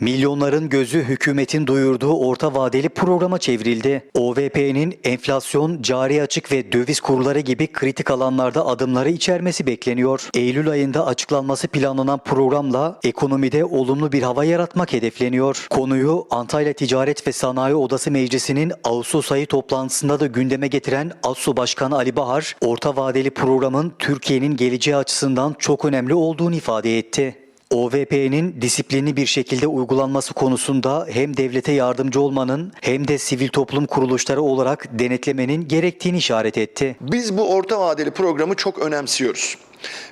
Milyonların gözü hükümetin duyurduğu orta vadeli programa çevrildi. OVP'nin enflasyon, cari açık ve döviz kurları gibi kritik alanlarda adımları içermesi bekleniyor. Eylül ayında açıklanması planlanan programla ekonomide olumlu bir hava yaratmak hedefleniyor. Konuyu Antalya Ticaret ve Sanayi Odası Meclisi'nin Ağustos ayı toplantısında da gündeme getiren ASSU Başkanı Ali Bahar, orta vadeli programın Türkiye'nin geleceği açısından çok önemli olduğunu ifade etti. OVP'nin disiplinli bir şekilde uygulanması konusunda hem devlete yardımcı olmanın hem de sivil toplum kuruluşları olarak denetlemenin gerektiğini işaret etti. Biz bu orta vadeli programı çok önemsiyoruz.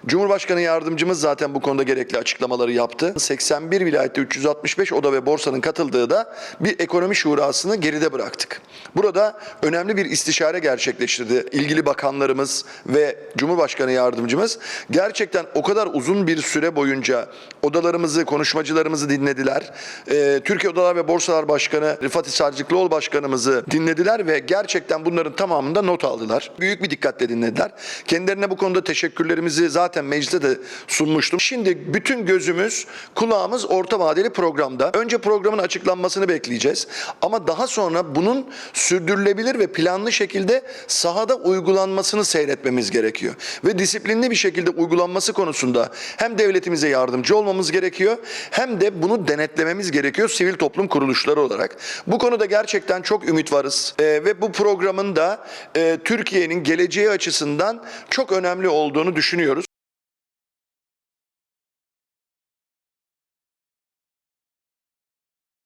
Cumhurbaşkanı yardımcımız zaten bu konuda gerekli açıklamaları yaptı. 81 vilayette 365 oda ve borsanın katıldığı da bir ekonomi şurasını geride bıraktık. Burada önemli bir istişare gerçekleştirdi. İlgili bakanlarımız ve Cumhurbaşkanı yardımcımız gerçekten o kadar uzun bir süre boyunca odalarımızı, konuşmacılarımızı dinlediler. Ee, Türkiye Odalar ve Borsalar Başkanı Rıfat Hisarcıklıoğlu Başkanımızı dinlediler ve gerçekten bunların tamamında not aldılar. Büyük bir dikkatle dinlediler. Kendilerine bu konuda teşekkürlerimizi zaten mecliste de sunmuştum. Şimdi bütün gözümüz, kulağımız orta vadeli programda. Önce programın açıklanmasını bekleyeceğiz. Ama daha sonra bunun sürdürülebilir ve planlı şekilde sahada uygulanmasını seyretmemiz gerekiyor. Ve disiplinli bir şekilde uygulanması konusunda hem devletimize yardımcı olmamız gerekiyor hem de bunu denetlememiz gerekiyor sivil toplum kuruluşları olarak. Bu konuda gerçekten çok ümit varız. Ee, ve bu programın da e, Türkiye'nin geleceği açısından çok önemli olduğunu düşünüyorum.